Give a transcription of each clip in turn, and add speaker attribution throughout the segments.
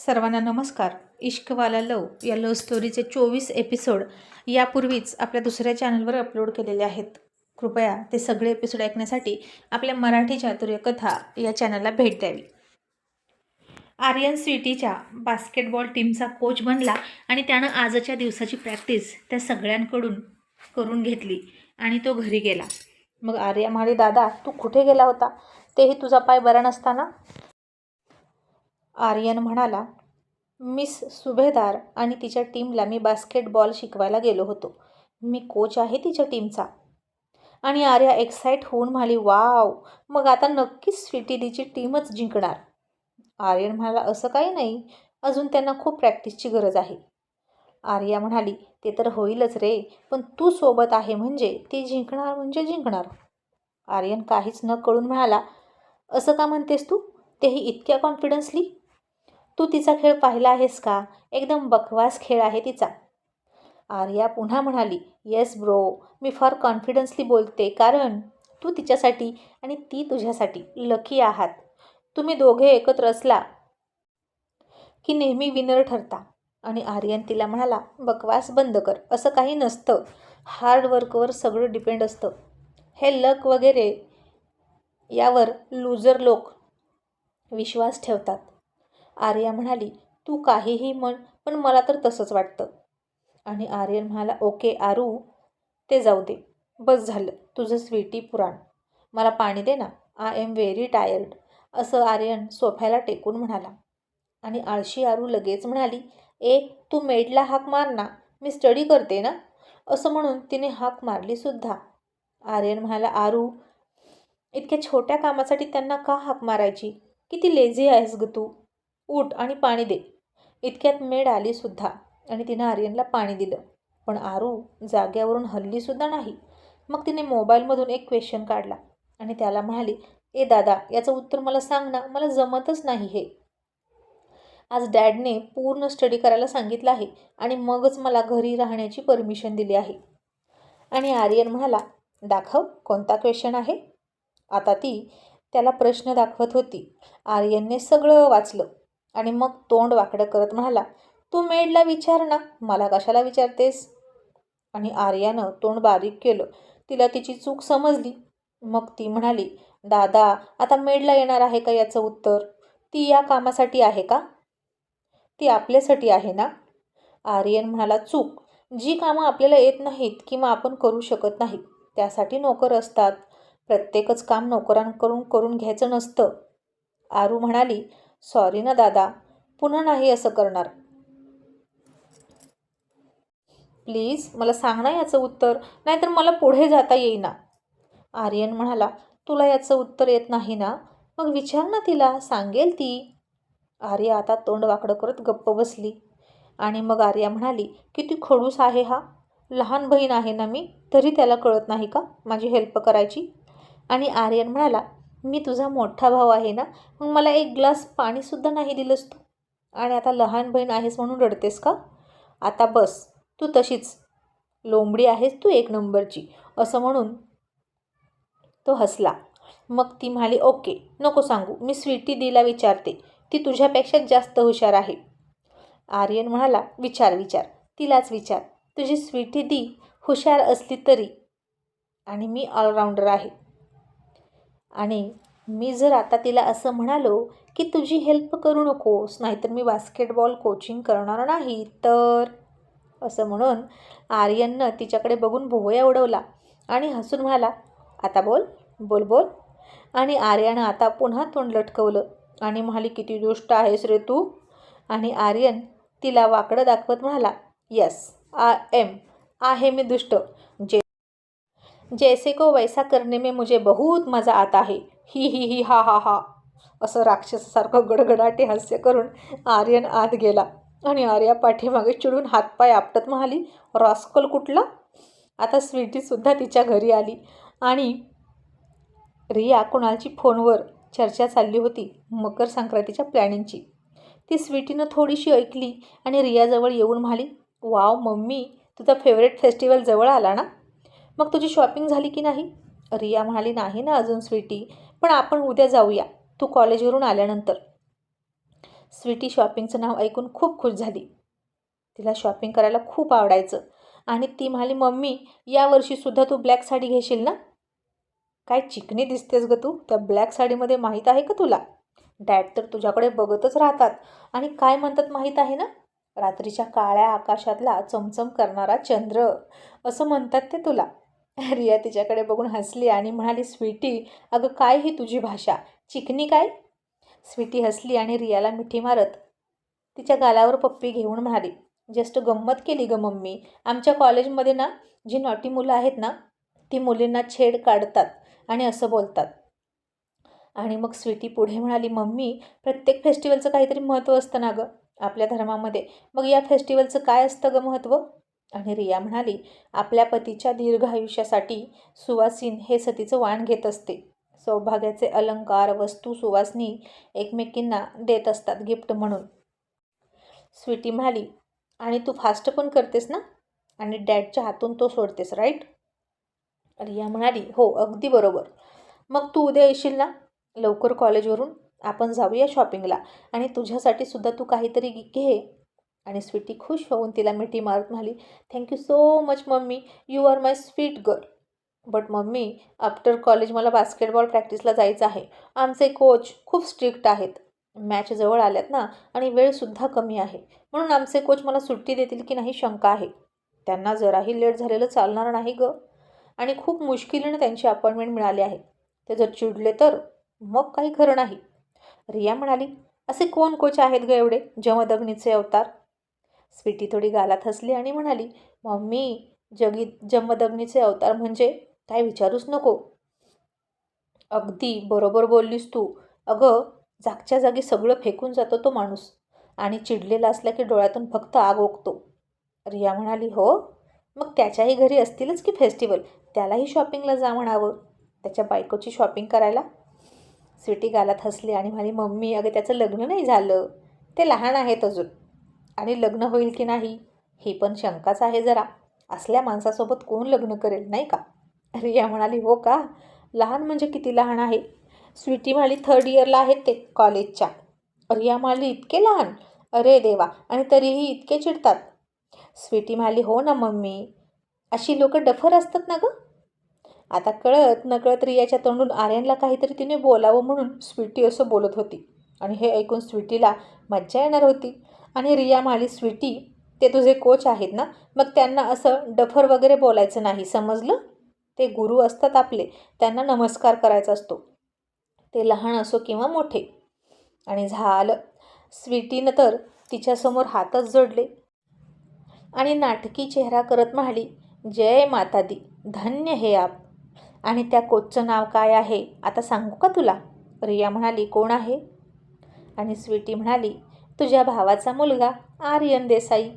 Speaker 1: सर्वांना नमस्कार. इश्कवाला लव या लव स्टोरीचे चोवीस एपिसोड यापूर्वीच आपल्या दुसऱ्या चॅनलवर अपलोड केलेले आहेत. कृपया ते सगळे एपिसोड ऐकण्यासाठी आपल्या मराठी चातुर्य कथा या चॅनलला भेट द्यावी. आर्यन स्वीटीच्या बास्केटबॉल टीमचा कोच बनला आणि त्यानं आजच्या दिवसाची प्रॅक्टिस त्या सगळ्यांकडून करून घेतली आणि तो घरी गेला. मग आर्या म्हणाली दादा तू कुठे गेला होता? तेही तुझा पाय बरा नसताना आर्यन म्हणाला मिस सुभेदार आणि तिच्या टीमला मी बास्केटबॉल शिकवायला गेलो होतो. मी कोच आहे तिच्या टीमचा. आणि आर्या एक्साईट होऊन म्हणाली वाव मग आता नक्कीच स्वीटीदीची टीमच जिंकणार. आर्यन म्हणाला असं काही नाही. अजून त्यांना खूप प्रॅक्टिसची गरज आहे. आर्या म्हणाली ते तर होईलच रे पण तू सोबत आहे म्हणजे ती जिंकणार म्हणजे जिंकणार. आर्यन काहीच न कळून म्हणाला असं का म्हणतेस तू? तेही इतक्या कॉन्फिडन्सली तू तिचा खेळ पाहिला आहेस का? एकदम बकवास खेळ आहे तिचा. आर्या पुन्हा म्हणाली येस ब्रो मी फार कॉन्फिडन्सली बोलते. कारण तू तिच्यासाठी आणि ती तुझ्यासाठी लकी आहात. तुम्ही दोघे एकत्र असला की नेहमी विनर ठरता. आणि आर्यन तिला म्हणाला बकवास बंद कर. असं काही नसतं. हार्ड वर्कवर सगळं डिपेंड असतं. हे लक वगैरे यावर लूजर लोक विश्वास ठेवतात. आर्या म्हणाली तू काहीही म्हण पण मला तर तसंच वाटतं. आणि आर्यन म्हणाला ओके आरू ते जाऊ दे. बस झालं तुझं स्वीटी पुराण. मला पाणी दे ना. I am very tired. असं आर्यन सोफ्याला टेकून म्हणाला. आणि आळशी आरू लगेच म्हणाली ए तू मेडला हाक मार ना. मी स्टडी करते ना. असं म्हणून तिने हाक मारली सुद्धा. आर्यन म्हणाला आरू इतक्या छोट्या कामासाठी त्यांना का हाक मारायची? किती लेझी आहेस ग तू. उठ आणि पाणी दे. इतक्यात मेड आली सुद्धा आणि तिनं आर्यनला पाणी दिलं. पण आरू जाग्यावरून हल्लीसुद्धा नाही. मग तिने मोबाईलमधून एक क्वेश्चन काढला आणि त्याला म्हणाली ए दादा याचं उत्तर मला सांग ना मला जमतच नाही हे. आज डॅडने पूर्ण स्टडी करायला सांगितलं आहे आणि मगच मला घरी राहण्याची परमिशन दिली आहे. आणि आर्यन म्हणाला दाखव कोणता क्वेश्चन आहे? आता ती त्याला प्रश्न दाखवत होती. आर्यनने सगळं वाचलं. आणि मग तोंड वाकडं करत म्हणाला तू मेडला विचार ना मला कशाला विचारतेस? आणि आर्यानं तोंड बारीक केलं. तिला तिची चूक समजली. मग ती म्हणाली दादा आता मेडला येणार आहे का याचं उत्तर? ती या कामासाठी आहे का? ती आपल्यासाठी आहे ना? आर्यन म्हणाला चूक. जी कामं आपल्याला येत नाहीत किंवा आपण करू शकत नाही त्यासाठी नोकर असतात. प्रत्येकच काम नोकरांकडून करून घ्यायचं नसतं. आरू म्हणाली सॉरी ना दादा. पुन्हा नाही असं करणार. प्लीज मला सांग ना याचं उत्तर. नाहीतर मला पुढे जाता येईना. आर्यन म्हणाला तुला याचं उत्तर येत नाही ना? मग विचार ना तिला. सांगेल ती. आर्या आता तोंड वाकडं करत गप्प बसली. आणि मग आर्या म्हणाली की ती खडूस आहे हा. लहान बहीण आहे ना मी तरी त्याला कळत नाही का? माझी हेल्प करायची. आणि आर्यन म्हणाला मी तुझा मोठा भाऊ आहे ना? मग मला एक ग्लास पाणीसुद्धा नाही दिलंस तू. आणि आता लहान बहीण आहेस म्हणून रडतेस का? आता बस तू तशीच. लोंबडी आहेस तू एक नंबरची असं म्हणून तो हसला. मग ती म्हणाली ओके नको सांगू मी स्वीटी दीला विचारते. ती तुझ्यापेक्षा जास्त हुशार आहे. आर्यन म्हणाला विचार विचार तिलाच विचार. तुझी स्वीटी दी हुशार असली तरी. आणि मी ऑलराऊंडर आहे. आणि मी जर आता तिला असं म्हणालो की तुझी हेल्प करू नकोस नाहीतर मी बास्केटबॉल कोचिंग करणार नाही तर? असं म्हणून आर्यननं तिच्याकडे बघून भोवया उडवला आणि हसून म्हणाला आता बोल बोल बोल. आणि आर्यानं आता पुन्हा तोंड लटकवलं आणि म्हणाली किती दुष्ट आहेस रे तू. आणि आर्यन तिला वाकडं दाखवत म्हणाला यस आय एम आहे मी दुष्ट. जे जैसे को वैसा करणे में मुझे बहुत मजा आता है। ही ही ही हा हा हा. असं राक्षसासारखं गडगडाटे हास्य करून आर्यन आत गेला आणि आर्या पाठीमागे चिडून हातपाय आपटत म्हणाली रॉस्कल कुठला? आता स्वीटीसुद्धा तिच्या घरी आली आणि रिया कुणालची फोनवर चर्चा चालली होती मकर संक्रांतीच्या प्लॅनिंगची. ती स्वीटीनं थोडीशी ऐकली आणि रियाजवळ येऊन म्हणाली वाव मम्मी तुझा फेवरेट फेस्टिवल जवळ आला ना? मग तुझी शॉपिंग झाली की नाही? रिया म्हणाली नाही ना अजून स्वीटी. पण आपण उद्या जाऊया. तू कॉलेजवरून आल्यानंतर. स्वीटी शॉपिंगचं नाव ऐकून खूप खुश झाली. तिला शॉपिंग करायला खूप आवडायचं. आणि ती म्हणाली मम्मी यावर्षीसुद्धा तू ब्लॅक साडी घेशील ना? काय चिकनी दिसतेस ग तू? त्या ब्लॅक साडीमध्ये माहीत आहे का तुला? डॅड तर तुझ्याकडे बघतच राहतात. आणि काय म्हणतात माहीत आहे ना? रात्रीच्या काळ्या आकाशातला चमचम करणारा चंद्र. असं म्हणतात ते तुला. रिया तिच्याकडे बघून हसली आणि म्हणाली स्वीटी अगं काय ही तुझी भाषा? चिकनी काय? स्वीटी हसली आणि रियाला मिठी मारत तिच्या गालावर पप्पी घेऊन म्हणाली जस्ट गंमत केली ग मम्मी. आमच्या कॉलेजमध्ये ना जी नॉटी मुलं आहेत ना ती मुलींना छेड काढतात आणि असं बोलतात. आणि मग स्वीटी पुढे म्हणाली मम्मी प्रत्येक फेस्टिवलचं काहीतरी महत्त्व असतं ना गं आपल्या धर्मामध्ये. मग या फेस्टिवलचं काय असतं गं महत्त्व? आणि रिया म्हणाली आपल्या पतीच्या दीर्घ आयुष्यासाठी सुवासीन हे सतीचं वाण घेत असते. सौभाग्याचे अलंकार वस्तू सुवासनी एकमेकींना देत असतात गिफ्ट म्हणून. स्वीटी म्हणाली आणि तू फास्ट पण करतेस ना? आणि डॅडच्या हातून तो सोडतेस राईट? रिया म्हणाली हो अगदी बरोबर. मग तू उद्या येशील ना? लवकर कॉलेजवरून? आपण जाऊया शॉपिंगला. आणि तुझ्यासाठी सुद्धा तू काहीतरी घे. आणि स्वीटी खुश होऊन तिला मिठी मारत म्हणाली thank you so much mummy. You are my sweet girl but mummy after college मला बास्केटबॉल प्रॅक्टिसला जायचं आहे. आमचे कोच खूप स्ट्रिक्ट आहेत. मॅच जवळ आल्यात ना आणि वेळसुद्धा कमी आहे. म्हणून आमचे कोच मला सुट्टी देतील की नाही शंका आहे. त्यांना जराही लेट झालेलं चालणार नाही गं. आणि खूप मुश्किलीने त्यांची अपॉइंटमेंट मिळाली आहे. ते जर चिडले तर मग काही खरं नाही. रिया म्हणाली असे कोण कोच आहेत ग एवढे? जमदग्नीचे अवतार. स्वीटी थोडी गालात हसली आणि म्हणाली मम्मी जगी जमदग्नीचे अवतार म्हणजे काय विचारूच नको. अगदी बरोबर बोललीस तू. अगं जागच्या जागी सगळं फेकून जातो तो माणूस आणि चिडलेला असला की डोळ्यातून फक्त आग ओकतो. रिया म्हणाली हो? मग त्याच्याही घरी असतीलच की फेस्टिवल? त्यालाही शॉपिंगला जा म्हणावं. त्याच्या बायकोची शॉपिंग करायला. स्वीटी गालात हसली आणि म्हणाली मम्मी अगं त्याचं लग्न नाही झालं. ते लहान आहेत अजून. आणि लग्न होईल की नाही ही पण शंकाच आहे जरा. असल्या माणसासोबत कोण लग्न करेल नाही का? रिया म्हणाली हो का? लहान म्हणजे किती लहान आहे? स्वीटी म्हणाली थर्ड इयरला आहेत ते कॉलेजच्या. रिया म्हणाली इतके लहान? अरे देवा! आणि तरीही इतके चिडतात. स्वीटी म्हणाली हो ना मम्मी. अशी लोक डफर असतात ना गं? आता कळत नकळत रियाच्या तोंडून आर्यनला काहीतरी तिने बोलावं म्हणून स्वीटी असं बोलत होती. आणि हे ऐकून स्वीटीला मज्जा येणार होती. आणि रिया माली स्वीटी ते तुझे कोच आहेत ना? मग त्यांना असं डफर वगैरे बोलायचं नाही समजलं? ते गुरु असतात आपले त्यांना नमस्कार करायचा असतो. ते लहान असो किंवा मोठे. आणि झालं. स्वीटीनं तर तिच्यासमोर हातच जोडले. आणि नाटकी चेहरा करत म्हणाली जय माता दी धन्य हे आप. आणि त्या कोचचं नाव काय आहे आता सांगू का तुला? रिया म्हणाली कोण आहे? आणि स्वीटी म्हणाली तुझ्या भावाचा मुलगा आर्यन देसाई.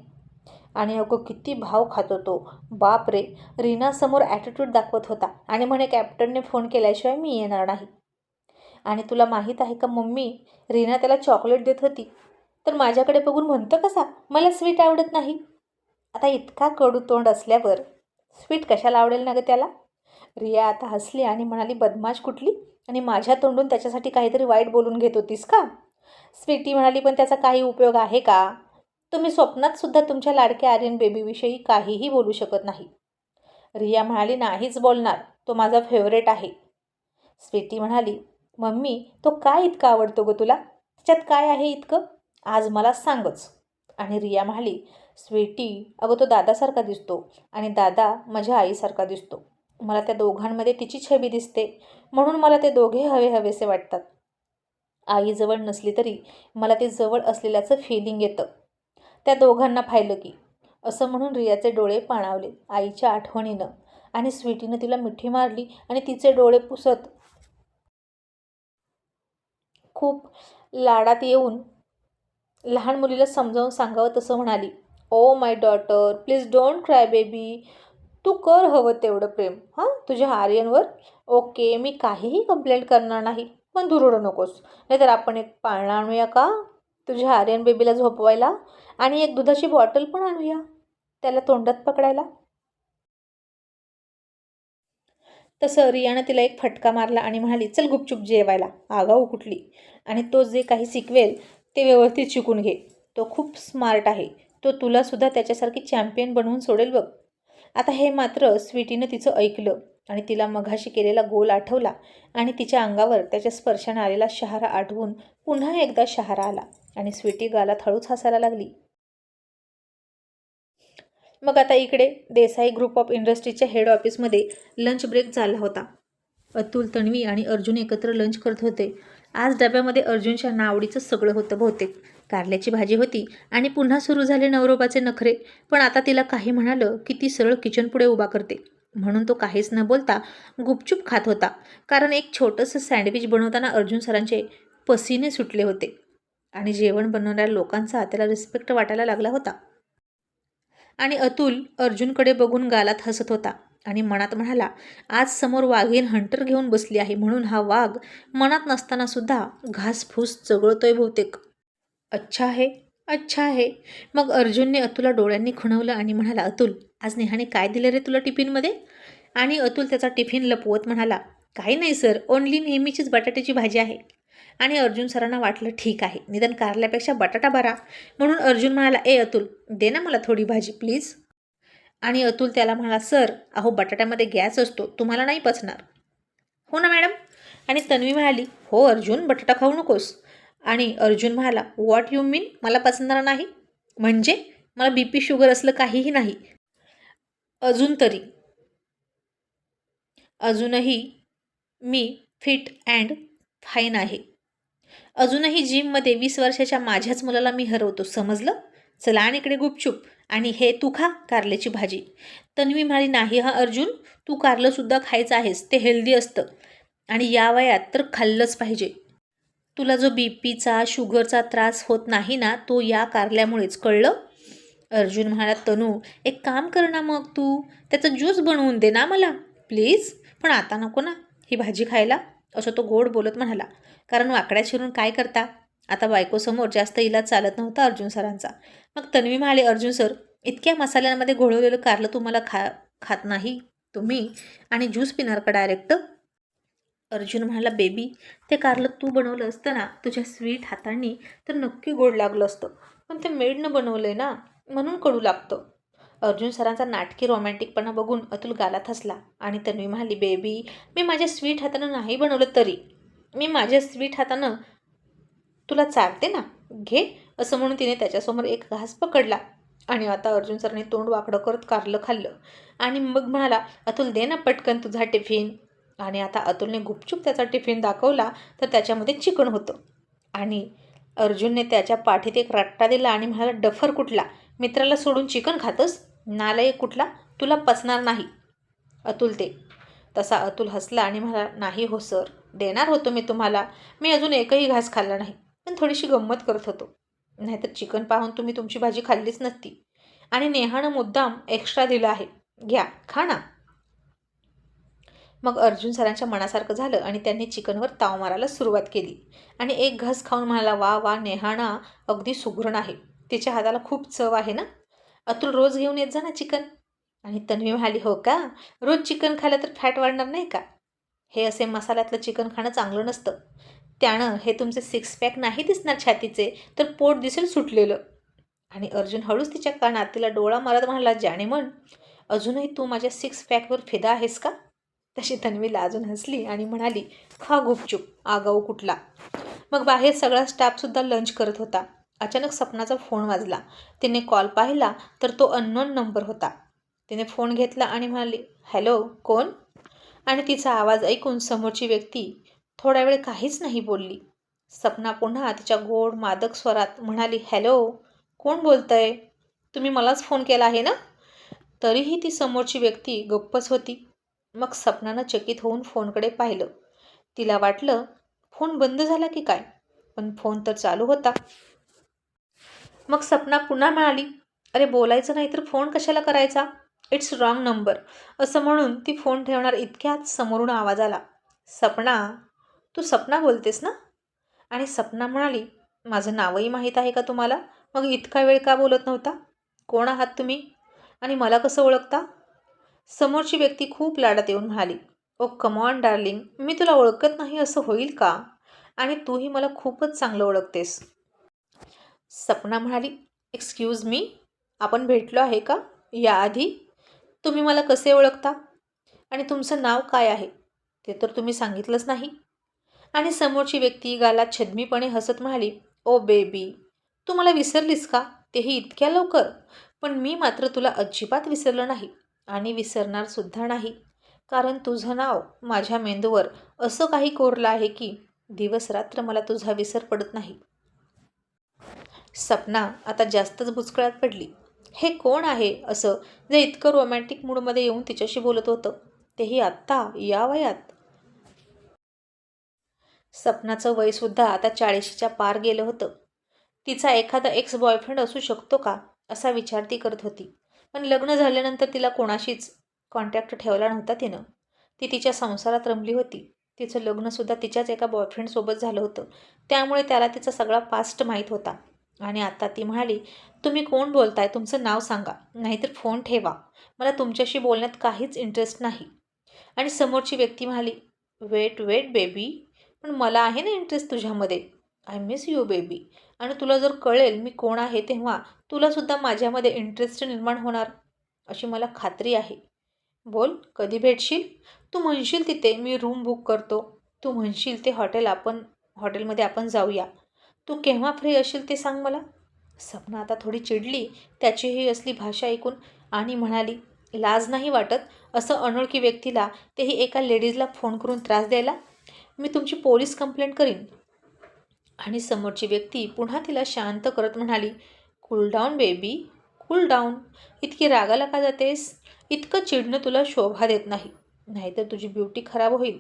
Speaker 1: आणि अगं किती भाव खात होतो बाप रे रीनासमोर ॲटिट्यूड दाखवत होता आणि म्हणे कॅप्टनने फोन केल्याशिवाय मी येणार नाही. आणि तुला माहीत आहे का मम्मी रीना त्याला चॉकलेट देत होती. तर माझ्याकडे बघून म्हणतं कसा? मला स्वीट आवडत नाही. आता इतका कडू तोंड असल्यावर स्वीट कशाला आवडेल ना गं त्याला? रिया आता हसली आणि म्हणाली बदमाश कुठली? आणि माझ्या तोंडून त्याच्यासाठी काहीतरी वाईट बोलून घेत होतीस का? स्वीटी म्हणाली पण त्याचा काही उपयोग आहे का? तुम्ही स्वप्नात सुद्धा तुमच्या लाडक्या आर्यन बेबीविषयी काहीही बोलू शकत नाही. रिया म्हणाली नाहीच बोलणार. तो माझा फेवरेट आहे. स्वीटी म्हणाली मम्मी तो काय इतका आवडतो गं तुला? त्याच्यात काय आहे इतकं? आज मला सांगच. आणि रिया म्हणाली स्वीटी अगं तो दादासारखा दिसतो आणि दादा माझ्या आईसारखा दिसतो. मला त्या दोघांमध्ये तिची छबी दिसते. म्हणून मला ते दोघे हवे हवेसे वाटतात. आई जवळ नसली तरी मला ते जवळ असलेल्याचं फिलिंग येतं. त्या दोघांना पाहिलं की असं म्हणून रियाचे डोळे पाणावले आईच्या आठवणीनं आणि स्वीटीनं तिला मिठी मारली आणि तिचे डोळे पुसत खूप लाडात येऊन लहान मुलीला समजावून सांगावं तसं म्हणाली. ओ my daughter please don't cry baby तू कर हवं तेवढं प्रेम. हां तुझ्या आर्यनवर? ओके मी काहीही कंप्लेंट करणार नाही. पण दुरडू नकोस. नाहीतर आपण एक पाळणा आणूया का? तुझ्या आर्यन बेबीला झोपवायला आणि एक दुधाची बॉटल पण आणूया त्याला तोंडात पकडायला. तसं रियानं तिला एक फटका मारला आणि म्हणाली चल गुपचूप जेवायला. आगाऊ कुठली आणि तो जे काही शिकवेल ते व्यवस्थित शिकून घे. तो खूप स्मार्ट आहे. तो तुलासुद्धा त्याच्यासारखी चॅम्पियन बनवून सोडेल बघ. आता हे मात्र स्वीटीनं तिचं ऐकलं. आणि तिला मघाशी केलेला गोल आठवला आणि तिच्या अंगावर त्याच्या स्पर्शाने आलेला शहारा आठवून पुन्हा एकदा शहारा आला आणि स्वीटी गालात हळूच हसायला लागली. मग आता इकडे देसाई ग्रुप ऑफ इंडस्ट्रीजच्या हेड ऑफिसमध्ये लंच ब्रेक झाला होता. अतुल तन्वी आणि अर्जुन एकत्र लंच करत होते. आज डब्यामध्ये अर्जुनच्या नावडीचं सगळं होतं बहुतेक. कारल्याची भाजी होती आणि पुन्हा सुरू झाले नवरोबाचे नखरे. पण आता तिला काही म्हणालं की ती सरळ किचन पुढे उभा करते. म्हणून तो काहीच न बोलता गुपचूप खात होता. कारण एक छोटंसं सँडविच बनवताना अर्जुन सरांचे पसीने सुटले होते आणि जेवण बनवणाऱ्या लोकांचा त्याला रिस्पेक्ट वाटायला लागला होता. आणि अतुल अर्जुनकडे बघून गालात हसत होता आणि मनात म्हणाला आज समोर वाघीण हंटर घेऊन बसली आहे म्हणून हा वाघ मनात नसताना सुद्धा घासफूस चगळतोय बहुतेक. अच्छा आहे. अच्छा आहे. मग अर्जुनने अतुला डोळ्यांनी खुणवलं आणि म्हणाला अतुल आज नेहाने काय दिलं रे तुला टिफिनमध्ये? आणि अतुल त्याचा टिफिन लपवत म्हणाला काही नाही सर ओनली नेहमीचीच बटाट्याची भाजी आहे. आणि अर्जुन सरांना वाटलं ठीक आहे निदान कारल्यापेक्षा बटाटा बरा. म्हणून अर्जुन म्हणाला ए अतुल दे ना मला थोडी भाजी प्लीज. आणि अतुल त्याला म्हणाला सर अहो बटाट्यामध्ये गॅस असतो तुम्हाला नाही पचणार. हो ना मॅडम. आणि तन्वी म्हणाली हो अर्जुन बटाटा खाऊ नकोस. आणि अर्जुन म्हणाला व्हॉट यू मीन मला पचणार नाही. म्हणजे? मला बी पी शुगर असलं काहीही नाही. अजून तरी. अजूनही मी फिट अँड फाईन आहे. अजूनही जिममध्ये वीस वर्षाच्या माझ्याच मुलाला मी हरवतो. समजलं? चला आणि इकडे गुपचूप. आणि हे तू खा कारल्याची भाजी. तन्वी म्हणाली नाही हा अर्जुन. तू कारलंसुद्धा खायचं आहेस. ते हेल्दी असतं. आणि या वयात तर खाल्लंच पाहिजे. तुला जो बी पीचा शुगरचा त्रास होत नाही ना तो या कारल्यामुळेच कळलं? अर्जुन म्हणाला तनू एक काम कर ना मग तू. त्याचं ज्यूस बनवून दे ना मला प्लीज. पण आता नको ना ही भाजी खायला. असं तो गोड बोलत म्हणाला. कारण वाकड्या शिरून काय करता? आता बायकोसमोर जास्त इलाज चालत नव्हता अर्जुन सरांचा. मग तन्वी म्हणाले अर्जुन सर इतक्या मसाल्यांमध्ये घोळवलेलं कारलं तुम्हाला खा खात नाही तुम्ही? आणि ज्यूस पिणार का डायरेक्ट अर्जुन म्हणाला बेबी ते कारलं तू बनवलं असतं ना तुझ्या स्वीट हातांनी तर नक्की गोड लागलं असतं. पण ते मेडनं बनवलं आहे ना म्हणून कडू लागतं. अर्जुन सरांचा नाटकी रोमॅन्टिकपणा बघून अतुल गालात हसला आणि तन्वी म्हणाली बेबी मी माझ्या स्वीट हातानं नाही बनवलं तरी. मी माझ्या स्वीट हातानं तुला चालते ना? घे असं म्हणून तिने त्याच्यासमोर एक घास पकडला. आणि आता अर्जुन सरने तोंड वाकडं करत कारलं खाल्लं. आणि मग म्हणाला अतुल दे ना पटकन तुझा टिफिन. आणि आता अतुलने गुपचूप त्याचा टिफिन दाखवला तर त्याच्यामध्ये चिकन होतं. आणि अर्जुनने त्याच्या पाठीत एक रट्टा दिला आणि म्हणाला डफर कुठला? मित्राला सोडून चिकन खातस? नालायक कुठला? तुला पचणार नाही. अतुल ते तसा अतुल हसला आणि म्हणाला नाही हो सर. देणार होतो मी तुम्हाला. मी अजून एकही घास खाल्ला नाही. पण थोडीशी गंमत करत होतो. नाहीतर चिकन पाहून तुम्ही तुमची भाजी खाल्लीच नसती. आणि नेहानं मुद्दाम एक्स्ट्रा दिलं आहे. घ्या खा ना. मग अर्जुन सरांच्या मनासारखं झालं आणि त्यांनी चिकनवर ताव मारायला सुरुवात केली. आणि एक घास खाऊन म्हणाला वा वा नेहाणा अगदी सुघृण आहे. तिच्या हाताला खूप चव आहे ना? अतुल रोज घेऊन येत जा ना चिकन. आणि तन्वी म्हणाली हो का? रोज चिकन खाल्लं तर फॅट वाढणार नाही का? हे असे मसाल्यातलं चिकन खाणं चांगलं नसतं. त्यानं हे तुमचे सिक्स पॅक नाही दिसणार छातीचे तर पोट दिसेल सुटलेलं. आणि अर्जुन हळूच तिच्या कानात तिला डोळा मारत म्हणाला जाणे म्हण अजूनही तू माझ्या सिक्स पॅकवर फिदा आहेस का? तशी तन्वी लाजून हसली आणि म्हणाली खा गुपचूप आगाऊ कुठला. मग बाहेर सगळा स्टाफसुद्धा लंच करत होता. अचानक सपनाचा फोन वाजला. तिने कॉल पाहिला तर तो अननोन नंबर होता. तिने फोन घेतला आणि म्हणाली हॅलो कोण? आणि तिचा आवाज ऐकून समोरची व्यक्ती थोडा वेळ काहीच नाही बोलली. सपना पुन्हा तिच्या गोड मादक स्वरात म्हणाली हॅलो कोण बोलतंय? तुम्ही मलाच फोन केला आहे ना? तरीही ती समोरची व्यक्ती गप्पच होती. मग सपनानं चकित होऊन फोनकडे पाहिलं. तिला वाटलं फोन बंद झाला की काय? पण फोन तर चालू होता. मग सपना पुन्हा म्हणाली अरे बोलायचं नाही तर फोन कशाला करायचा? It's wrong number. असं म्हणून ती फोन ठेवणार इतक्यात समोरून आवाज आला. सपना तू सपना बोलतेस ना? आणि सपना म्हणाली माझं नावही माहीत आहे का तुम्हाला? मग इतका वेळ का बोलत नव्हता? कोण आहात तुम्ही? आणि मला कसं ओळखता? समोरची व्यक्ती खूप लाडात येऊन म्हणाली ओ कमॉन डार्लिंग मी तुला ओळखत नाही असं होईल का? आणि तूही मला खूपच चांगलं ओळखतेस. सपना म्हणाली एक्सक्यूज मी आपण भेटलो आहे का? याआधी तुम्ही मला कसे ओळखता? आणि तुमचं नाव काय आहे? ते तर तुम्ही सांगितलंच नाही. आणि समोरची व्यक्ती गाला छद्मीपणे हसत म्हणाली ओ बेबी तू मला विसरलीस का? तेही इतक्या लवकर? पण मी मात्र तुला अजिबात विसरलं नाही. आणि विसरणार सुद्धा नाही. कारण तुझं नाव माझ्या मेंदूवर असं काही कोरलं आहे की दिवस रात्र मला तुझा विसर पडत नाही. सपना आता जास्तच भुचकळ्यात पडली. हे कोण आहे असं जे इतकं रोमॅन्टिक मूडमध्ये येऊन तिच्याशी बोलत होतं? तेही आत्ता या वयात? सपनाचं वयसुद्धा आता चाळीशीच्या पार गेलं होतं. तिचा एखादा एक्स बॉयफ्रेंड असू शकतो का? असा विचार ती करत होती. पण लग्न झाल्यानंतर तिला कोणाशीच कॉन्टॅक्ट ठेवला नव्हता तिनं. ती तिच्या संसारात रमली होती. तिचं लग्नसुद्धा तिच्याच एका बॉयफ्रेंडसोबत झालं होतं. त्यामुळे त्याला तिचा सगळा पास्ट माहीत होता. आणि आता ती म्हणाली तुम्ही कोण बोलताय? तुमचं नाव सांगा. नाहीतर फोन ठेवा. मला तुमच्याशी बोलण्यात काहीच इंटरेस्ट नाही. आणि समोरची व्यक्ती म्हणाली वेट वेट बेबी पण मला आहे ना इंटरेस्ट तुझ्यामध्ये. आय मिस यू बेबी आणि तुला जर कळेल मी कोण आहे तेव्हा तुलासुद्धा माझ्यामध्ये इंटरेस्ट निर्माण होणार अशी मला खात्री आहे. बोल कधी भेटशील? तू म्हणशील तिथे मी रूम बुक करतो. तू म्हणशील ते हॉटेल आपण हॉटेलमध्ये आपण जाऊया. तू केव्हा फ्री असेल ते सांग मला. सपना आता थोडी चिडली त्याची ही असली भाषा ऐकून आणि म्हणाली लाज नाही वाटत असं अनोळखी व्यक्तीला तेही एका लेडीजला फोन करून त्रास द्यायला? मी तुमची पोलीस कंप्लेंट करीन. आणि समोरची व्यक्ती पुन्हा तिला शांत करत म्हणाली cool down baby cool down इतकी रागाला का जातेस? इतकं चिडणं तुला शोभा देत नाही. नाहीतर तुझी ब्युटी खराब होईल.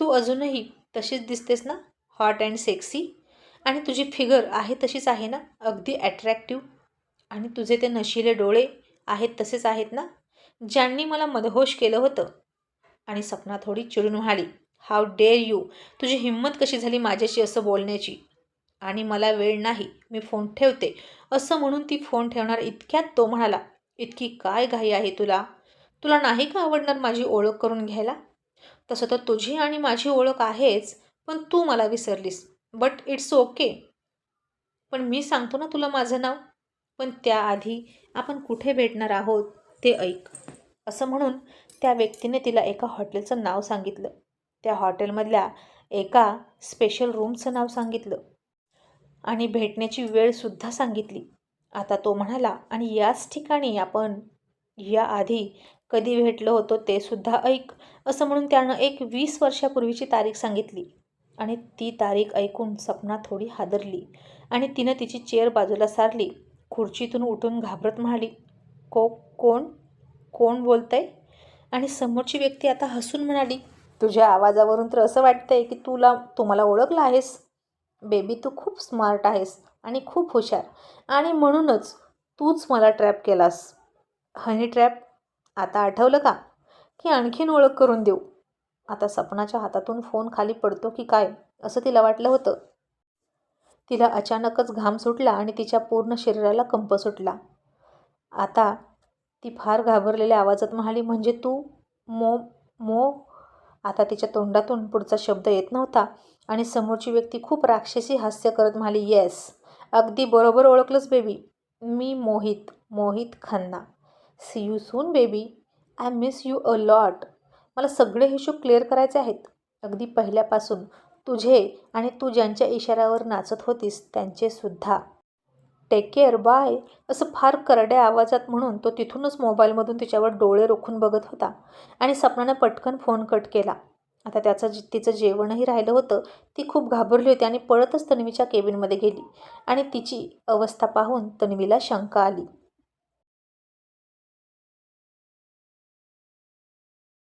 Speaker 1: तू अजूनही तशीच दिसतेस ना? हॉट अँड सेक्सी आणि तुझी फिगर आहे तशीच आहे ना? अगदी ॲट्रॅक्टिव्ह आणि तुझे ते नशिले डोळे आहेत तसेच आहेत ना? ज्यांनी मला मदहोश केलं होतं. आणि सपना थोडी चिडून म्हणाली हाव डेअर यू तुझी हिंमत कशी झाली माझ्याशी असं बोलण्याची? आणि मला वेळ नाही मी फोन ठेवते. असं म्हणून ती फोन ठेवणार इतक्यात तो म्हणाला इतकी काय घाई आहे तुला? तुला नाही का आवडणार माझी ओळख करून घ्यायला? तसं तर तुझी आणि माझी ओळख आहेच पण तू मला विसरलीस. बट इट्स ओके पण मी सांगतो ना तुला माझं नाव. पण त्याआधी आपण कुठे भेटणार आहोत ते ऐक. असं म्हणून त्या व्यक्तीने तिला एका हॉटेलचं नाव सांगितलं. त्या हॉटेलमधल्या एका स्पेशल रूमचं नाव सांगितलं. आणि भेटण्याची वेळसुद्धा सांगितली. आता तो म्हणाला आणि याच ठिकाणी आपण याआधी कधी भेटलो होतो ते सुद्धा ऐक असं म्हणून त्यानं एक वीस वर्षापूर्वीची तारीख सांगितली. आणि ती तारीख ऐकून सपना थोडी हादरली आणि तिनं तिची चेअर बाजूला सारली. खुर्चीतून उठून घाबरत म्हणाली को कोण कोण बोलतंय? आणि समोरची व्यक्ती आता हसून म्हणाली तुझ्या आवाजावरून तर असं वाटतंय की तुला तुम्हाला ओळखलं आहेस? बेबी तू खूप स्मार्ट आहेस आणि खूप हुशार. आणि म्हणूनच तूच मला ट्रॅप केलास. हनी ट्रॅप आता आठवलं का? की आणखीन ओळख करून देऊ. आता सपनाच्या हातातून फोन खाली पडतो की काय असं तिला वाटलं होतं. तिला अचानकच घाम सुटला आणि तिच्या पूर्ण शरीराला कंप सुटला. आता ती फार घाबरलेल्या आवाजात म्हणाली म्हणजे तू? मो मो आता तिच्या तोंडातून पुढचा शब्द येत नव्हता आणि समोरची व्यक्ती खूप राक्षसी हास्य करत म्हणाली येस अगदी बरोबर ओळखलंच baby me Mohit Mohit Khanna. See you soon baby I miss you a lot मला सगळे हिशोब क्लिअर करायचे आहेत. अगदी पहिल्यापासून तुझे आणि तू ज्यांच्या इशाऱ्यावर नाचत होतीस त्यांचेसुद्धा टेक केअर बाय असं फार करड्या आवाजात म्हणून तो तिथूनच मोबाईलमधून तिच्यावर डोळे रोखून बघत होता आणि सपनानं पटकन फोन कट केला. आता त्याचं तिचं जेवणही राहिलं होतं ती खूप घाबरली होती आणि पळतच तन्वीच्या केबिनमध्ये गेली आणि तिची अवस्था पाहून तन्वीला शंका आली.